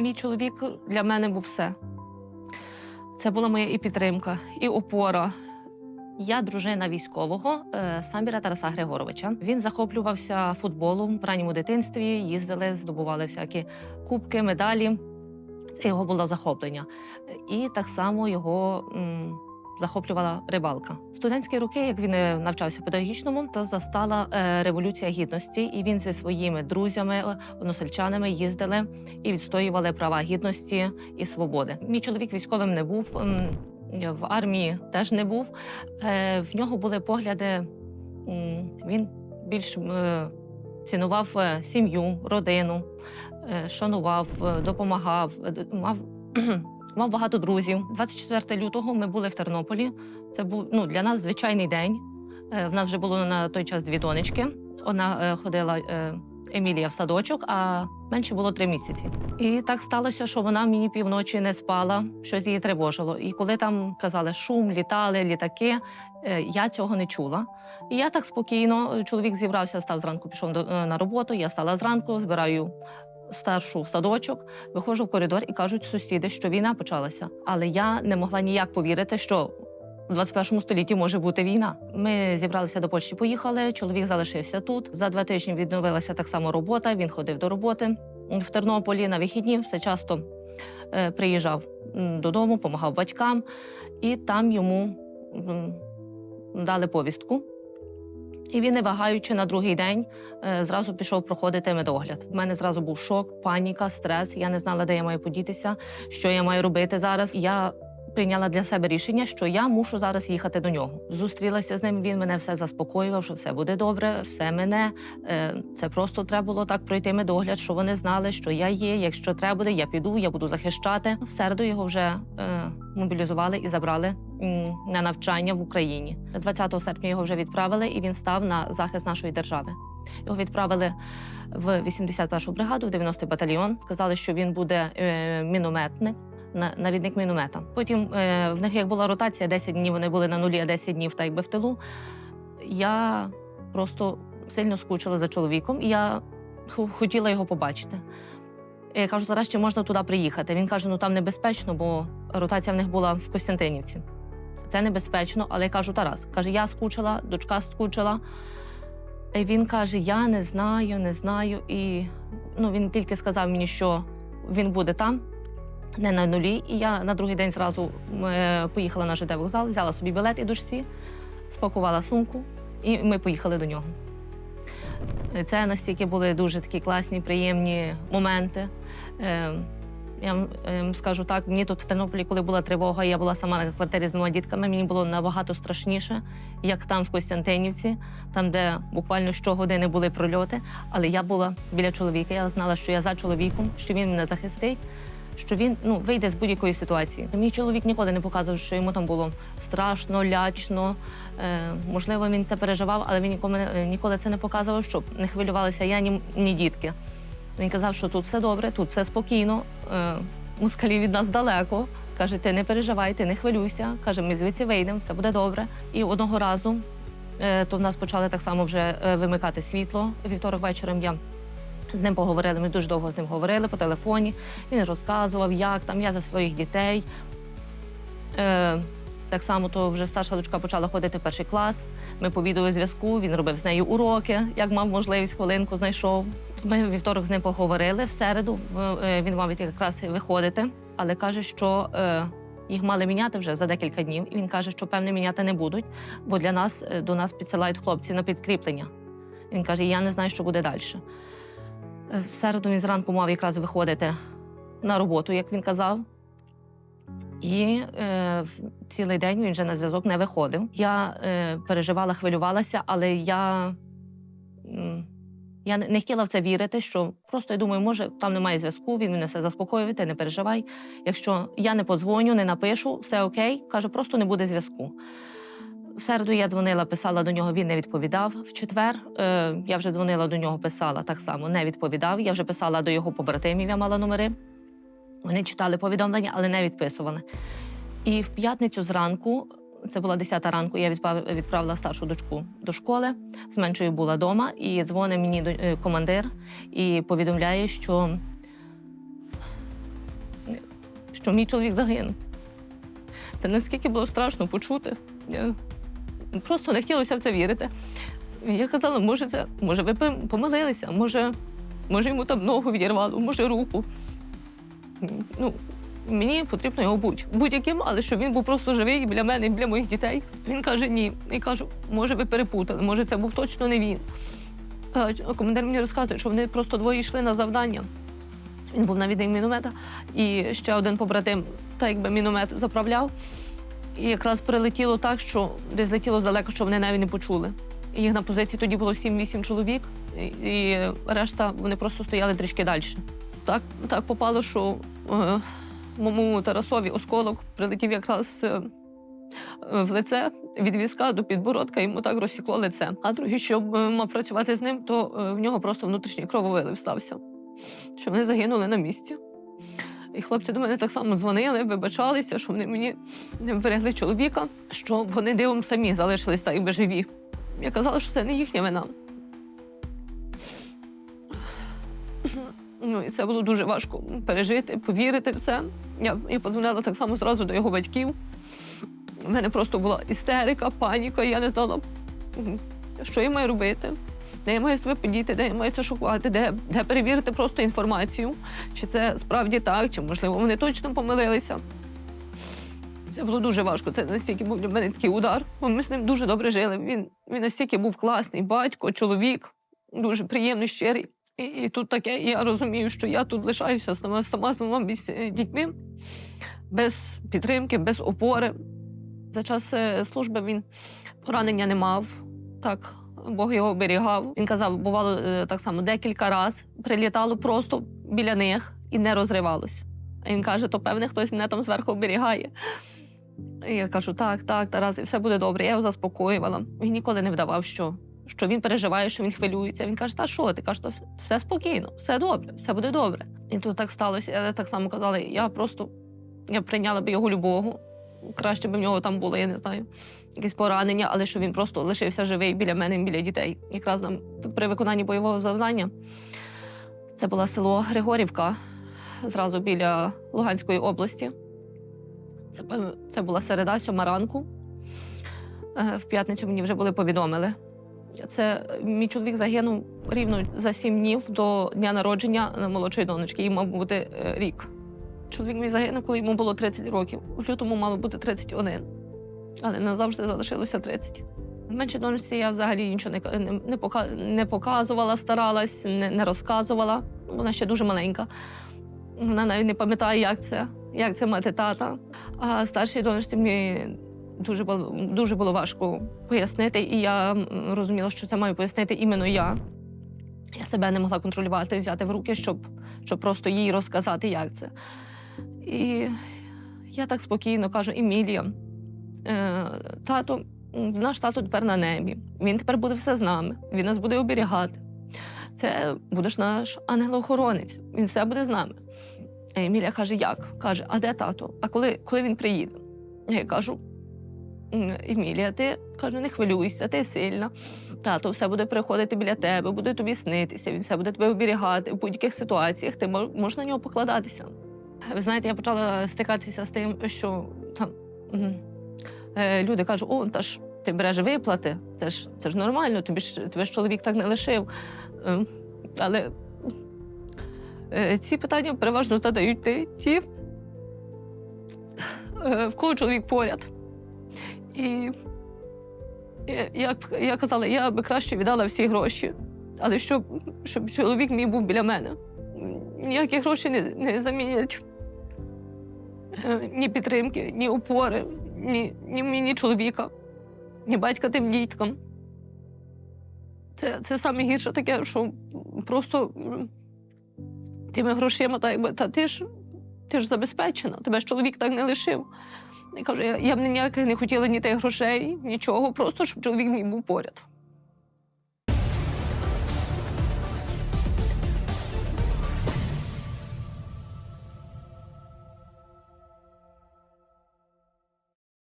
Мій чоловік для мене був все. Це була моя і підтримка, і опора. Я дружина військового самбіра Тараса Григоровича. Він захоплювався футболом в ранньому дитинстві, їздили, здобували всякі кубки, медалі. Це його було захоплення. І так само його захоплювала рибалка. Студентські роки, як він е, навчався педагогічному, то застала е, революція гідності, і він зі своїми друзями, е, односельчанами їздили і відстоювали права гідності і свободи. Мій чоловік військовим не був. В армії теж не був. В нього були погляди. Він більш цінував сім'ю, родину, шанував, допомагав, мав, мав багато друзів. 24 лютого ми були в Тернополі. Це був ну, для нас звичайний день. Е, В нас вже було на той час дві донечки. Вона е, ходила е, Емілія в садочок, а менше було три місяці. І так сталося, що вона мені півночі не спала, щось її тривожило. І коли там казали шум, літали, літаки, я цього не чула. І я так спокійно, чоловік зібрався, став зранку, пішов до, на роботу. Я стала зранку, збираю старшу в садочок, виходжу в коридор і кажуть сусіди, що війна почалася. Але я не могла ніяк повірити, що в 21 столітті може бути війна. Ми зібралися до Польщі, поїхали. Чоловік залишився тут. За два тижні відновилася так само робота. Він ходив до роботи в Тернополі на вихідні. Все часто е, приїжджав додому, допомагав батькам, і там йому дали повістку. І він, не вагаючи на другий день, е, зразу пішов проходити медогляд. У мене зразу був шок, паніка, стрес. Я не знала, де я маю подітися, що я маю робити зараз. Я прийняла для себе рішення, що я мушу зараз їхати до нього. Зустрілася з ним. Він мене все заспокоював, що все буде добре, все мене. Е, Це просто треба було так пройти медогляд, що вони знали, що я є. Якщо треба буде, я піду, я буду захищати. В середу його вже е, мобілізували і забрали на навчання в Україні. 20 серпня його вже відправили, і він став на захист нашої держави. Його відправили в 81-ту бригаду, в 90-й батальйон. Сказали, що він буде е, мінометник. На- Навідник міномета. Потім е, в них як була ротація, 10 днів вони були на нулі, а 10 днів так якби в тилу. Я просто сильно скучила за чоловіком, і я хотіла його побачити. Я кажу, зараз ще можна туди приїхати. Він каже: ну там небезпечно, бо ротація в них була в Костянтинівці. Це небезпечно, але я кажу, Тарас, каже, я скучила, дочка скучила. І він каже: Я не знаю, не знаю. І ну, він тільки сказав мені, що він буде там, не на нулі. І я на другий день зразу е, поїхала на ЖД вокзал, взяла собі білет і дочці, спакувала сумку, і ми поїхали до нього. Це настільки були дуже такі класні, приємні моменти. Е, я ем, скажу так, мені тут в Тернополі, коли була тривога, я була сама на квартирі з двома дітками, мені було набагато страшніше, як там в Костянтинівці, там, де буквально щогодини були прольоти. Але я була біля чоловіка. Я знала, що я за чоловіком, що він мене захистить, що він ну, вийде з будь-якої ситуації. Мій чоловік ніколи не показував, що йому там було страшно, лячно. Е, можливо, він це переживав, але він нікому ніколи це не показував, щоб не хвилювалися я, ні, ні дітки. Він казав, що тут все добре, тут все спокійно. Е, москалі від нас далеко. Каже, ти не переживай, ти не хвилюйся. Каже, ми звідси вийдемо, все буде добре. І одного разу е, то в нас почали так само вже е, вимикати світло. Вівторок вечором я з ним поговорила. Ми дуже довго з ним говорили по телефоні. Він розказував, як там я за своїх дітей. Е, так само то вже старша дочка почала ходити в перший клас. Ми по відеозв'язку, він робив з нею уроки, як мав можливість, хвилинку знайшов. Ми вівторок з ним поговорили. В середу е, він мав якраз виходити, але каже, що е, їх мали міняти вже за декілька днів. І він каже, що певне міняти не будуть, бо для нас е, до нас підсилають хлопці на підкріплення. Він каже: Я не знаю, що буде далі. В середу він зранку мав якраз виходити на роботу, як він казав. І е, цілий день він вже на зв'язок не виходив. Я е, переживала, хвилювалася, але я, я не хотіла в це вірити, що просто я думаю, може, там немає зв'язку, він мене все заспокоює, ти не переживай. Якщо я не подзвоню, не напишу, все окей. Каже, просто не буде зв'язку. Середу я дзвонила, писала до нього, він не відповідав. В четвер е, я вже дзвонила до нього, писала так само, не відповідав. Я вже писала до його побратимів, я мала номери. Вони читали повідомлення, але не відписували. І в п'ятницю зранку, це була 10 ранку, я відправила старшу дочку до школи, з меншою була вдома, і дзвонить мені е, командир і повідомляє, що що мій чоловік загинув. Це наскільки було страшно почути. Я просто не хотілося в це вірити. Я казала, може, це, може, ви помилилися, може, може йому там ногу відірвало, може руку. Ну, мені потрібно його будь будь-яким, але щоб він був просто живий біля мене і біля моїх дітей. Він каже, ні. І кажу, може, ви перепутали, може, це був точно не він. Командир мені розказує, що вони просто двоє йшли на завдання. Він був навідник міномета, і ще один побратим, так якби міномет заправляв. І якраз прилетіло так, що десь летіло далеко, що вони навіть не почули. І їх на позиції тоді було 7-8 чоловік, і, решта вони просто стояли трішки далі. Так, так попало, що е, моєму Тарасові осколок прилетів якраз е, в лице від візка до підбородка, йому так розсікло лице. А другий, щоб е, мав працювати з ним, то е, в нього просто внутрішній крововилив стався, що вони загинули на місці. І хлопці до мене так само дзвонили, вибачалися, що вони мені не берегли чоловіка, що вони дивом самі залишились так якби живі. Я казала, що це не їхня вина. Ну, і це було дуже важко пережити, повірити в це. Я, я подзвонила так само зразу до його батьків. У мене просто була істерика, паніка, і я не знала, що я маю робити, де я маю себе подіти, де я маю це шукати, де, де перевірити просто інформацію, чи це справді так, чи можливо вони точно помилилися. Це було дуже важко. Це настільки був для мене такий удар. Бо ми з ним дуже добре жили. Він, він настільки був класний батько, чоловік, дуже приємний, щирий. І, і тут таке, я розумію, що я тут лишаюся сама, сама з двома е, дітьми, без підтримки, без опори. За час е, служби він поранення не мав. Так, Бог його оберігав. Він казав, бувало е, так само декілька разів прилітало просто біля них і не розривалось. А він каже, то певне, хтось мене там зверху оберігає. І я кажу, так, так, Тарас, і все буде добре. Я його заспокоювала. Він ніколи не вдавав, що, що він переживає, що він хвилюється. Він каже, та що ти? Каже, «Та все, все спокійно, все добре, все буде добре. І тут так сталося. Я так само казала, я просто я прийняла б його любого. Краще б в нього там було, я не знаю, якесь поранення, але що він просто лишився живий біля мене, біля дітей. Якраз нам при виконанні бойового завдання. Це було село Григорівка, зразу біля Луганської області. Це, це була середа, сьома ранку. Е, В п'ятницю мені вже були повідомили. Це мій чоловік загинув рівно за сім днів до дня народження молодшої донечки. Їй мав бути е, рік. Чоловік мій загинув, коли йому було 30 років. У лютому мало бути 31, але назавжди залишилося 30. В Менше донечці я взагалі нічого не, не, не, показувала, старалась, не, не розказувала. Вона ще дуже маленька. Вона навіть не пам'ятає, як це, як це мати тата. А старшій донечці мені дуже було, дуже було важко пояснити, і я розуміла, що це маю пояснити іменно я. Я себе не могла контролювати, взяти в руки, щоб, щоб просто їй розказати, як це. І я так спокійно кажу: Емілія, е, тато, наш тато тепер на небі. Він тепер буде все з нами. Він нас буде оберігати. Це будеш наш ангел-охоронець. Він все буде з нами. А Емілія каже: як? Каже, а де тато? А коли, коли він приїде? Я кажу: Емілія, ти каже, не хвилюйся, ти сильна. Тато все буде приходити біля тебе, буде тобі снитися, він все буде тебе оберігати в будь-яких ситуаціях. Ти мож- можеш на нього покладатися. Ви знаєте, я почала стикатися з тим, що там е, люди кажуть, о, та ж ти береш виплати, це ж, це ж нормально, тобі ж, тебе ж чоловік так не лишив. Е, але е, ці питання переважно задають ті, е, в кого чоловік поряд. І як я казала, я би краще віддала всі гроші, але щоб, щоб чоловік мій був біля мене. Ніякі гроші не, не замінять ні підтримки, ні опори, ні, ні ні чоловіка, ні батька тим діткам. Це, це саме гірше таке, що просто тими грошима, так якби, та ти ж, ти ж забезпечена, тебе ж чоловік так не лишив. Я кажу, я б ніяких не хотіла ні тих грошей, нічого, просто щоб чоловік мій був поряд.